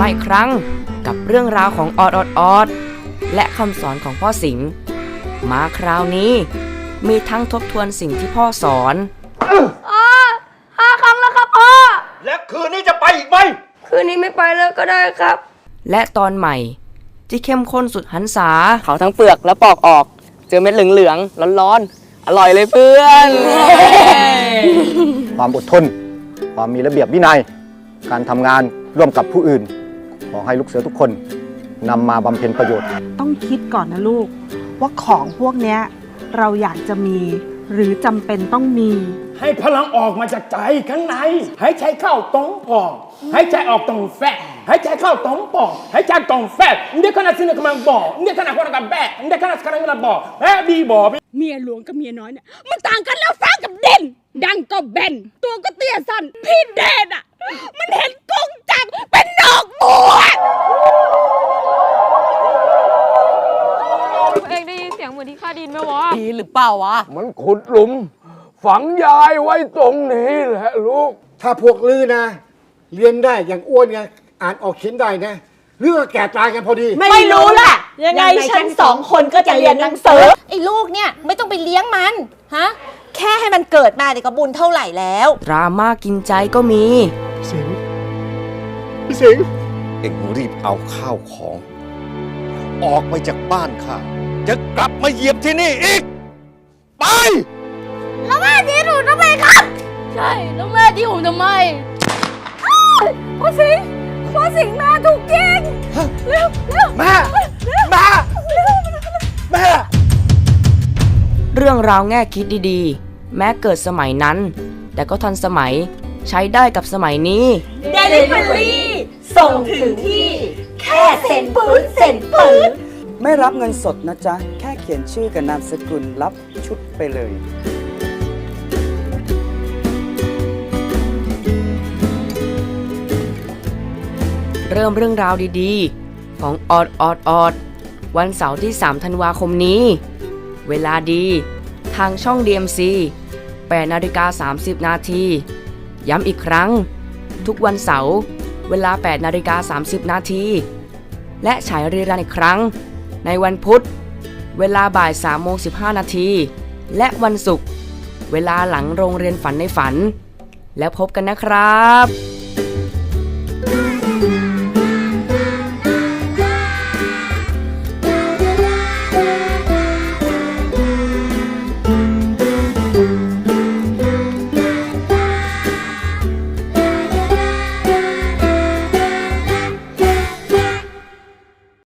มาอีกครั้งกับเรื่องราวของออดออดออดและคำสอนของพ่อสิงห์มาคราวนี้มีทั้งทบทวนสิ่งที่พ่อสอนห้าครั้งแล้วครับพ่อ และคืนนี้จะไปอีกไหม คืนนี้ไม่ไปแล้วก็ได้ครับ และตอนใหม่ ที่เข้มข้นสุดหันษาเขาทั้งเปลือกแล้วปอกออก เจอเม็ดเหลืองๆร้อนๆ อร่อยเลยเพื่อน ความอดทน ความมีระเบียบวินัย การทำงานร่วมกับผู้อื่น ขอให้ลูกเสือทุกคนนำมาบำเพ็ญประโยชน์ ต้องคิดก่อนนะลูก ว่าของพวกเนี้ยเราอยากจะมีหรือจำเป็นต้องมี ให้พลังออกมาจากใจข้างในให้ใจเข้าตรงปอดให้ใจออกตรงแฟะให้ใจเข้าตรงปอดให้ใจตรงแฟะเด็กขนาด sin กำลังบอกเด็กขนาดคนกับแบะเด็กขนาด sekarang kena บอกแม่บีบอกเมียหลวงกับเมียน้อยเนี่ยมันต่างกันแล้วฟ้ากับเด่นดังก็แบนตัวก็เตี้ยสั้นพี่เด่นอะ มันเห็นกงจักรเป็นดอกบัว เองได้ยินเสียงเหมือนที่ข้าไดยินไหมวะ ดีหรือเปล่าวะ มันขุดหลุม ฝังยายไว้ตรงนี้แหละลูก ถ้าพวกลือนะ เรียนได้อย่างอ้วนไงอ่านออกเขียนได้นะเรื่องแก่ตายกันพอดี ไม่รู้ล่ะยังไงฉันสองคนก็จะเรียนหนังสือไอ้ลูกเนี่ยไม่ต้องไปเลี้ยงมันฮะแค่ให้มันเกิดมาเดี๋ยวก็บุญเท่าไหร่แล้วดราม่ากินใจก็มี พี่สิงห์เอ็งรีบเอาข้าวของ ออกไปจากบ้านข้าจะกลับมาเหยียบที่นี่อีก ไปใช่แล้วแม่ที่ผมทำไมพ่อสิงห์พ่อสิงห์มาถูกยิงเร็วเร็วแม่แม่แม่เรื่องราวแง่คิดดีๆ แม้เกิดสมัยนั้น แต่ก็ทันสมัยใช้ได้กับสมัยนี้เดลิเวอรี่ส่งถึงที่ แค่เซ็นปืนเซ็นปืนไม่รับเงินสดนะจ๊ะ แค่เขียนชื่อกับนามสกุลรับชุดไปเลย เริ่มเรื่องราวดีๆ ของออดออดออดวันเสาร์ที่ 3 ธันวาคมนี้ เวลาดี ทางช่อง DMC 8นาฬิกา 30 นาที ย้ำอีกครั้ง ทุกวันเสาร์ เวลา 8 นาฬิกา 30 นาที และฉายรีรันอีกครั้ง ในวันพุธ เวลาบ่าย3โมง15 นาที และวันศุกร์ เวลาหลังโรงเรียนฝันในฝัน แล้วพบกันนะครับ